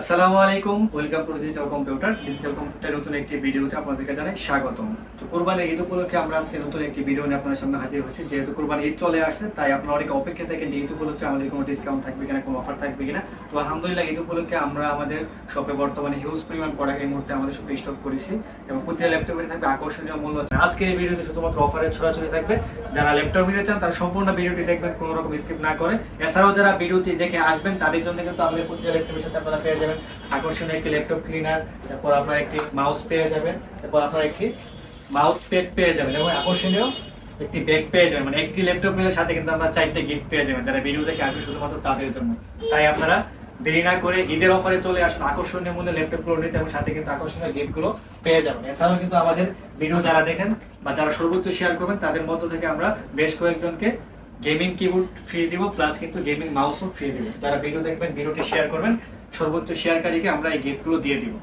আসসালামু আলাইকুম, welcome to digital computer digital computer নতুন একটি ভিডিওতে আপনাদেরকে জানাই স্বাগতম। তো কোরবানির ঈদ উপলক্ষে আমরা আজকে নতুন একটি ভিডিও নিয়ে আপনাদের সামনে হাজির হয়েছি। যেহেতু কোরবানি ঈদ চলে আসছে, তাই আপনারা অনেক অপেক্ষা যে ঈদ উপলক্ষে আমাদের কোনো ডিসকাউন্ট থাকবে কিনা, কোনো অফার থাকবে কিনা। তো আলহামদুলিল্লাহ, ঈদ উপলক্ষে আমরা আমাদের শপে বর্তমানে হিউজ পরিমাণ প্রোডাক্ট এই মুহূর্তে আমাদের শপে স্টক করেছি এবং প্রতিটা থাকবে আকর্ষণীয় মূল্য। আজকের এই ভিডিওতে শুধুমাত্র অফারের ছড়াছড়ি থাকবে। যারা ল্যাপটপ নিতে চান, তারা সম্পূর্ণ ভিডিওটি দেখবেন, কোনো রকম স্কিপ না করে। এছাড়াও যারা ভিডিওটি দেখে আসবেন, তাদের জন্য কিন্তু আমাদের প্রতিটা ল্যাপটপের সাথে আপনারা পেয়ে যাবেন আকর্ষণীয় একটি ল্যাপটপ ক্লিনার তারপর আপনারা একটি মাউস পেয়ে যাবেন, তারপর আপনারা একটি মাউস প্যাড পেয়ে যাবেন এবং আকর্ষণীয় একটি ব্যাগ পেয়ে যাবেন। মানে একটি ল্যাপটপ নিলে সাথে কিন্তু আমরা চারটে গিফট পেয়ে যাবেন, যারা ভিডিও দেখে আসবে শুধুমাত্র তাদের জন্য। তাই আপনারা দেরি না করে ঈদের অফারে চলে আসুন, আকর্ষণীয় মূল্যে ল্যাপটপগুলো নিতে এবং সাথে কিন্তু আকর্ষণীয় গিফটগুলো পেয়ে যাবেন। এছাড়াও কিন্তু আমাদের ভিডিও যারা দেখেন বা যারা সর্বোচ্চ শেয়ার করবেন, তাদের মধ্য থেকে আমরা বেশ কয়েকজনকে গেমিং কিবোর্ড ফ্রি দিব প্লাস কিন্তু গেমিং মাউসও ফ্রি দিব। যারা ভিডিও দেখবেন ভিডিওটি শেয়ার করবেন সর্বোচ্চ শেয়ারকারীকে আমরা এই গিফটগুলো দিয়ে দিব।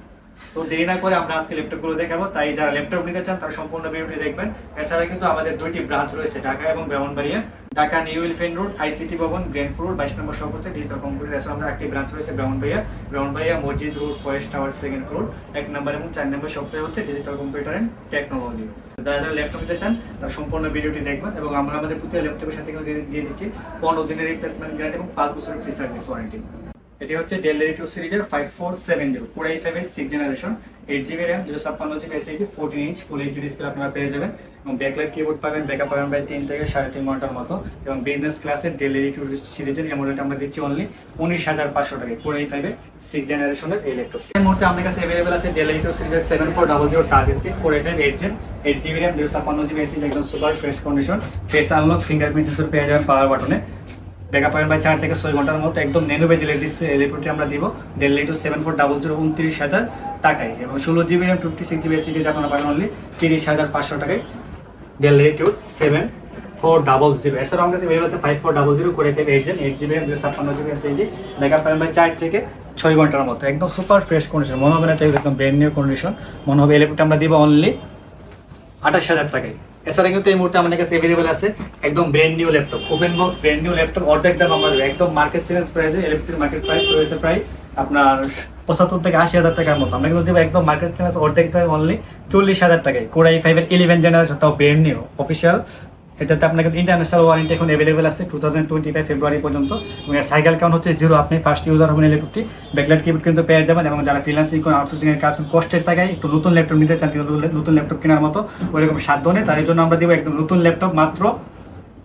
তো দেরি না করে আমরা আজকে ল্যাপটপগুলো দেখাবো। তাই যারা ল্যাপটপ নিতে চান, তারা সম্পূর্ণ ভিডিওটি দেখবেন। এছাড়া কিন্তু আমাদের দুইটি ব্রাঞ্চ রয়েছে, ঢাকা এবং Brahmanbaria. Dhaka new elephant road ICT ভবন, গ্র্যান্ড ফ্লোর, বাইশ নম্বর সব ডিজিটাল কম্পিউটার এছাড়া একটি ব্রাঞ্চ রয়েছে, ব্রাহ্মণবাড়িয়া। ব্রাহ্মণবাড়িয়া মসজিদ road, forest tower second floor এক নম্বর এবং চার নম্বর সবটাই হচ্ছে ডিজিটাল কম্পিউটার অ্যান্ড টেকনোলজি যারা যারা ল্যাপটপ নিতে চান, তারা সম্পূর্ণ ভিডিওটি দেখবেন এবং আমরা আমাদের প্রতি ল্যাপটপের সাথে দিয়ে দিচ্ছি। পনেরো দিনের রিপ্লেসমেন্ট গ্যারান্টি এবং পাঁচ বছরের ফ্রি সার্ভিস ওয়ারেন্টি এটি হচ্ছে ডেল টু সিরিজের ফাইভ ফোর সেভেন জিরো পুরো এই ফাইভের six generation eight GB RAM দুশো ছাপ্পান্ন GB SHD fourteen inch full HD display আপনারা পেয়ে যাবেন। এবং ব্যাকলাইট কিবোর্ড পাবেন ব্যাকআপ পাবেন প্রায় তিন থেকে সাড়ে তিন ঘণ্টার মতো। এবং বিজনেস ক্লাসের ডেল টু সিরিজের এই আমরা দিচ্ছি অনলি উনিশ হাজার পাঁচশো টাকায় পুরো এই ফাইভের সিক্স জেনারেশনের এই ল্যাপটপ এই মুহূর্তে আমাদের কাছে অ্যাভেলেবল আছে ডেল টু সিরিজের seven four double zero touch screen four eight eight gen eight GB RAM দুশো ছাপ্পান্ন জিবি এসএইচডি একদম super fresh condition face unlock fingerprint sensor পেয়ে যাবেন পাওয়ার বাটনে ব্যাকআপ পাবেন ভাই চার থেকে ছয় ঘণ্টার মতো একদম নেনো বেজেলের ডিসপ্লে ল্যাপটপটি আমরা দিব। Dell two seven four double zero উনত্রিশ হাজার টাকায় এবং ষোলো GB RAM fifty six GB SSD আপনারা পাবেন অনলি তিরিশ হাজার পাঁচশো টাকায়। Dell Latitude seven four double zero এছাড়াও আমাদের কাছে বের হচ্ছে ফাইভ ফোর ডাবল জিরো করে five eight gen eight GB দুশো ছাপ্পান্ন জিবি এসিডি ব্যাকআপ পাবেন ভাই চার থেকে ছয় ঘণ্টার মতো। একদম সুপার ফ্রেশ কন্ডিশন মনে হবে না এটা একদম ব্র্যান্ড নিউ কন্ডিশন মনে হবে এই ল্যাপটপটা আমরা দিব অনলি আঠাশ হাজার টাকায়। এছাড়া কিন্তু এই মুহূর্তে আমাদের কাছে অ্যাভেলেবল আছে একদম brand new laptop open box brand new laptop অর্ধেক দাম আমরা একদম মার্কেট চ্যালেঞ্জ প্রাইসে ইলেকট্রিক মার্কেট প্রাইস রয়েছে প্রায় আপনার পঁচাত্তর থেকে আশি হাজার টাকার মতো। আমরা কিন্তু দেবো একদম মার্কেট চ্যানেল অর্ধেক দাম অনলি চল্লিশ হাজার টাকায়। কোরাই ফাইভের ইলেভেন জেনারেশন তাও ব্র্যান্ড নিউ অফিসিয়াল এটাতে আপনার কিন্তু ইন্টারন্যাশনাল ওয়ারেন্টি এখন অ্যাভেলেবেল আছে two thousand twenty five February পর্যন্ত। এবং এর সাইকেল কাউন্ট হচ্ছে জিরো আপনি ফার্স্ট ইউজার হবেন এই ল্যাপটপটি ব্যাকলাইট কিবোর্ড কিন্তু পেয়ে যাবেন এবং যারা ফ্রিলান্সিং কোনো আউটসোর্সিং এর কাজ কষ্টের টাকায় একটু নতুন ল্যাপটপ নিতে চান, কিন্তু নতুন ল্যাপটপ কেনার মতো ওইরকম সাধ্য নেই। তাদের জন্য আমরা দেবো একদম নতুন ল্যাপটপ মাত্র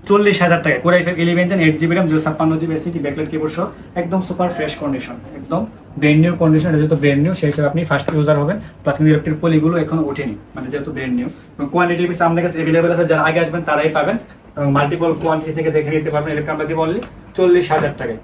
চল্লিশ হাজার টাকা। Core i five eleven gen eight GB RAM দুশো ছাপ্পান্ন জিবি এসি ব্যাকলাইট কিবোর্ড সহ একদম সুপার ফ্রেশ কন্ডিশন একদম ব্রেন নিউ কন্ডিশন এটা যেহেতু ব্রেন নিউ সেই হিসাবে আপনি ফার্স্ট ইউজার হবেন। প্লাস কিন্তু ইলেকট্রিক পলিগুলো এখনও ওঠেনি মানে যেহেতু ব্রেন নিউ এবং কোয়ান্টিটি পিস আমাদের কাছে অ্যাভেলেবেল আছে, যারা আগে আসবেন তারাই পাবেন। এবং মাল্টিপল কোয়ান্টিটি থেকে দেখে নিতে পারবেন ইলেকট্রিক আমরা দিব অনলি চল্লিশ হাজার টাকায়।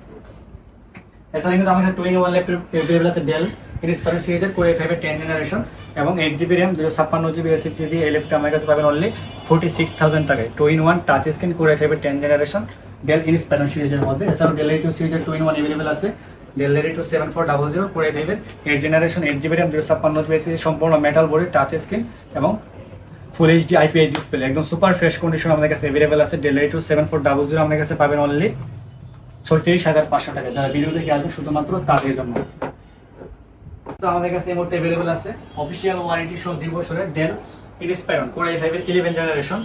এছাড়া কিন্তু আমাদের two in one laptop available আছে ডেল ইনস্পায়ার সিরিজের কোয়ে ফাইভের টেন জেনারেশন এবং এইট জিবি র্যাম দুশো ছাপ্পান্ন জিবি এসিপি দিয়ে এই ল্যাপটপ আমার কাছে পাবেন অনলি ফোর্টি সিক্স থাউজেন্ড টাকায় two in one touch screen Core i ফাইভের টেন জেনারেশন ডেল ইনস্পায়ার সিরিজের মধ্যে। এছাড়াও ডেল এইট সিরিজের টু ইন ওয়ান অ্যাভেলেবল আছে। Dell two seven four double zero Core i ফাইভের eight generation eight GB RAM দুশো ছাপ্পান্ন জিবি সম্পূর্ণ মেটাল বোর্ডের টাচ স্ক্রিন এবং ফুল এইচডি আইপিএস ডিসপ্লে একদম সুপার ফ্রেশ কন্ডিশন আমাদের কাছে অ্যাভেলেবল আছে। Dell two seven four double zero আমাদের কাছে পাবেন অনলি ছত্রিশ হাজার পাঁচশো টাকা যারা ভিডিও দেখে আসবে শুধুমাত্র তাদের জন্য। তো আমাদের কাছে এই মুহূর্তে অ্যাভেলেবল আছে। অফিসিয়াল ওয়ারেন্টি সহ দুই বছরের ডেল ইনস্পায়রন কোরাই ফাইভের ইলেভেন জেনারেশন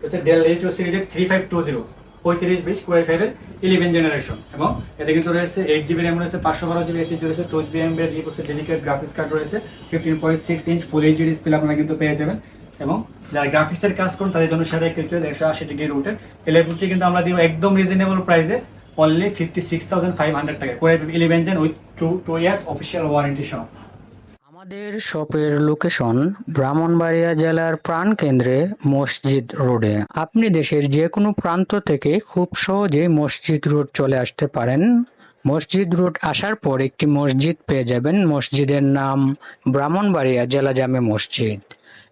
হচ্ছে ডেল এইটিও সিরিজের থ্রি ফাইভ টু জিরো পঁয়ত্রিশ বিশ কোরাই ফাইভের ইলেভেন জেনারেশন এবং এতে কিন্তু রয়েছে এইট জিবি র্যাম রয়েছে পাঁচশো বারো জিবি এসি রয়েছে টু জিবি এম এর হচ্ছে ডেডিকেট গ্রাফিক্স কার্ড রয়েছে fifteen point six inch full HD display আপনারা কিন্তু পেয়ে যাবেন। এবং যারা গ্রাফিক্সের কাজ করুন, তাদের জন্য সাথে কিন্তু একশো আশি ডিগ্রি রুটের এই ল্যাপটপটি কিন্তু আমরা দিব একদম রিজনেবল প্রাইসে only fifty six thousand five hundred eleven আমাদের শপের লোকেশন ব্রাহ্মণবাড়িয়া জেলার প্রাণকেন্দ্রে মসজিদ রোডে। আপনি দেশের যে কোনো প্রান্ত থেকে খুব সহজে মসজিদ রোড চলে আসতে পারেন। মসজিদ রোড আসার পর একটি মসজিদ পেয়ে যাবেন। মসজিদের নাম ব্রাহ্মণবাড়িয়া জেলা জামে মসজিদ।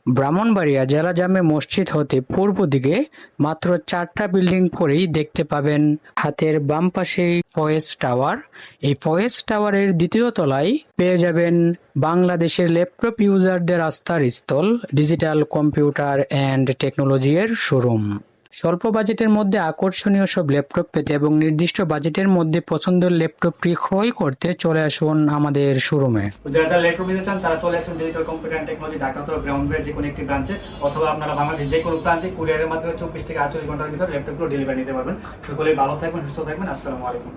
ব্রাহ্মণবাড়িয়া জেলা জামে মসজিদ হতে পূর্ব দিকে মাত্র চারটা বিল্ডিং পরেই দেখতে পাবেন। হাতের বাম পাশেই ফয়েজ টাওয়ার। এই ফয়েস টাওয়ারের দ্বিতীয় তলায় পেয়ে যাবেন বাংলাদেশের ল্যাপটপ ইউজারদের আস্থার স্থল, ডিজিটাল কম্পিউটার অ্যান্ড টেকনোলজি এর শোরুম। স্বল্প বাজেটের মধ্যে আকর্ষণীয় সব ল্যাপটপ পেতে এবং নির্দিষ্ট বাজেটের মধ্যে পছন্দের ল্যাপটপটি ক্রয় করতে চলে আসুন আমাদের শোরুমে। যারা যারা ল্যাপটপ নিতে চান, তারা চলে আসুন ডিজিটাল কম্পিউটার টেকনোলজি ঢাকা অথবা ব্রাউনবের যে কোনো একটি ব্রাঞ্চে অথবা আপনারা বাংলাদেশের যে কোনো প্রান্তে কুরিয়ারের মাধ্যমে চব্বিশ থেকে আটচল্লিশ ঘণ্টার ভিতরে ল্যাপটপগুলো ডেলিভারি নিতে পারবেন। সকলেই ভালো থাকবেন, সুস্থ থাকবেন। আসসালামু আলাইকুম।